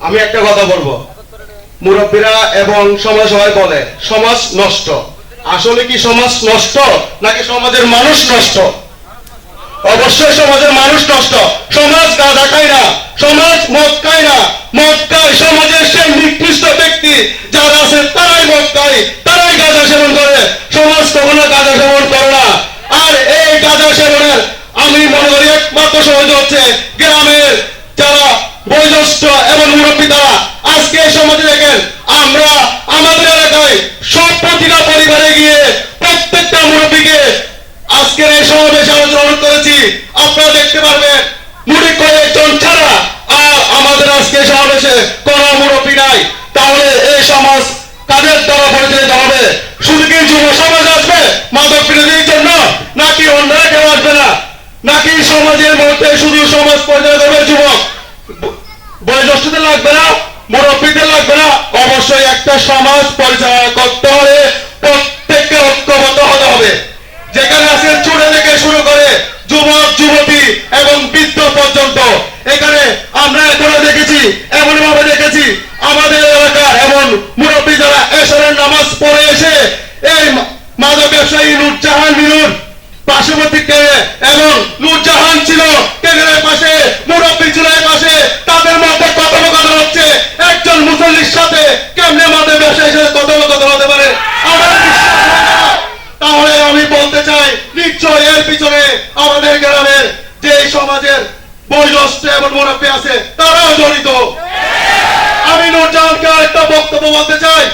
আমি একটা কথা বলব। মুরব্বীরা এবং সমাজ সবাই বলে, সমাজ নষ্ট। আসলে কি সমাজ নষ্ট, নাকি সমাজের মানুষ নষ্ট? অবশ্যই সমাজের মানুষ নষ্ট সমাজ গাঁজা খায় না সমাজ মদ খায় না মদ খায় সমাজের সেই নিকৃষ্ট ব্যক্তি যারা আছে তারাই মদ খায় তারাই গাঁজা সেবন করে সমাজ কখনো গাঁজা সেবন করে না আর এই গাঁজা সেবনের আমি মনে করি একমাত্র সমাজ হচ্ছে গ্রামের যারা বয়োজ্যেষ্ঠ এবং মুরব্বী তারা, আজকে এই সমাজে দেখেন, আমরা আমাদের এলাকায় সব প্রতিটা পরিবারে গিয়ে প্রত্যেকটা মুরব্বীকে আজকের এই সমাবেশে আলোচনা করেছি। আপনারা দেখতে পারবেন, মুড়ি কয়েকজন ছাড়া আর আমাদের আজকে সমাবেশে কোন মুরব্বী নাই। তাহলে এই সমাজ কাদের দ্বারা পরিচালিত হবে? শুধু কি যুব সমাজ আসবে মাদক বিরোধীর জন্য, নাকি না নাকি সমাজের মধ্যে শুধু সমাজ পরিচালিত হবে যুবক? বয়োজ্যেষ্ঠদের লাগবে না? মুরব্বীদের লাগবে না? অবশ্যই একটা সমাজ পরিচালনা করতে হলে প্রত্যেককে ঐক্যবদ্ধ হতে হবে। যেখানে আছে চুড়ে থেকে শুরু করে যুবক, যুবতী এবং বৃদ্ধ পর্যন্ত। এখানে আমরা এখনও দেখেছি এমন ভাবে দেখেছি, আমাদের এলাকার এমন মুরব্বী যারা এসরের নামাজ পড়ে এসে এই মাদক ব্যবসায়ী নুরজাহান মিনুর পার্শ্ববর্তী এবং নূরজাহান ছিল কেড়ের পাশে, মুরব্বী এর পাশে, তাদের মধ্যে কথোপকথন হচ্ছে। একজন মুসল্লির সাথে কেমনে মাদের ব্যবসায়ীর সাথে কথোপকথন হতে পারে। তাহলে আমি বলতে চাই, নিশ্চয় এর পিছনে আমাদের গ্রামের যে সমাজের বয়োজ্যেষ্ঠ এবং মুরব্বী আছে, তারাও জড়িত। আমি নূরজাহানকে আরেকটা বক্তব্য বলতে চাই।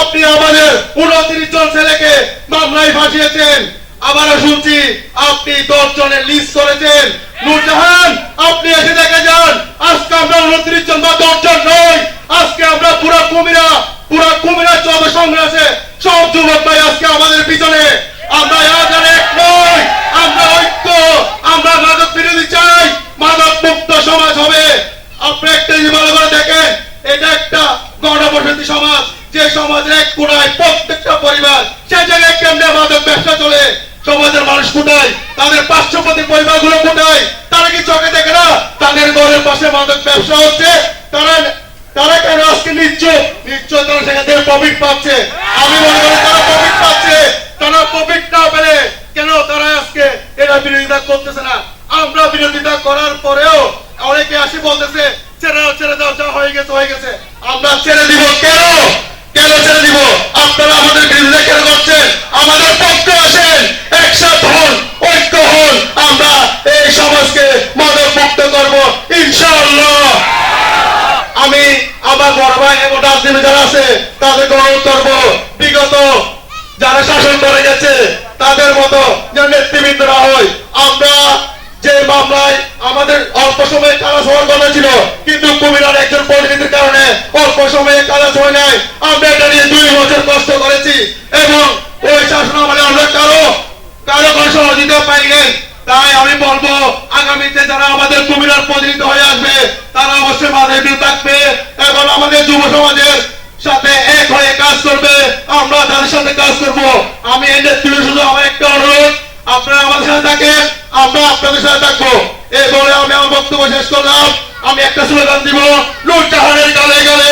আপনি আমাদের উনত্রিশ জন ছেলেকে মামলায় ফাঁসিয়েছেন। আবারও শুনছি, আপনি দশ জনের লিস্ট করেছেন। নূরজাহান আপনি এসে দেখে যান, আজকে আমরা উনত্রিশ জন বা দশ জন নই। আজকে আমরা পুরো কুমিরা পুরো কুমিরা যত সংগ্রাম আছে। সব যুবক ভাই আজকে আমাদের পিছনে। আমরা এক আমরা ঐক্য, আমরা মাদক বিরোধী চাই, মাদক মুক্ত সমাজ হবে। আপনি একটা জিনিস ভালো করে দেখেন, এটা একটা গণবসতি সমাজ। যে সমাজের এক প্রত্যেকটা পরিবার, সে জায়গায় কেমনে মাদক ব্যবসা চলে? সমাজের মানুষ কোথায়? তাদের পার্শ্ববর্তী পরিবারগুলো কোথায়? তারা কি চোখে দেখে না? তাদের ঘরের পাশে মাদক ব্যবসা হচ্ছে। তারা তারা কেন আজকে নিশ্চয় নিশ্চয় তারা সেখান প্রফিট পাচ্ছে। আমি মনে করি তারা প্রফিট পাচ্ছে। তারা প্রফিট না পেলে কেন তারা আজকে এরা বিরোধিতা করতেছে না? আমরা বিরোধিতা করার পরেও অনেকে আসি বলতেছে, ছেড়ে ছেড়ে দাও, যা হয়ে গেছে হয়ে গেছে। আমরা ছেড়ে দিব কেন কেন ছেড়ে দিব আপনারা আমাদের বিরুদ্ধে কেন করছেন আমাদের পক্ষে আসেন একসাথ হন ঐক্য হন আমরা এই সমাজকে মাদক মুক্ত করব ইনশাআল্লাহ আমি আমার বড় ভাই এবং রাজনীতি আছে তাদেরকে বিগত যারা শাসন করে গেছে, তাদের মতো যেন নেতৃবৃন্দ না হয়, আমরা যে মামলায় আমাদের অল্প সময়ে কারাস হওয়ার কথা ছিল কিন্তু কুমিরার একজন পরিচিতির কারণে অল্প সময়ে কারাস হয় নাই। আমরা এটা নিয়ে দুই বছর কষ্ট করেছি এবং ওই শাসন আমলে আমরা কারও কারও কোনো সহযোগিতা পাইলেন তাই আমি বলব, আগামীতে যারা আমাদের কুমিরার প্রতিনিধি হয়ে আসবে, তারা অবশ্যই মাঝে থাকবে এবং আমাদের যুব সমাজের সাথে এক হয়ে কাজ করবে আমরা তাদের সাথে কাজ করব আমি এই নেতৃত্ব শুধু আমার একটা অনুরোধ আপনারা আমাদের সাথে থাকেন আমরা আপনাদের সাথে থাকব। এই বলে আমি আমার বক্তব্য শেষ করলাম। আমি একটা স্লোগান দিব নূর জাহানের গালে গালে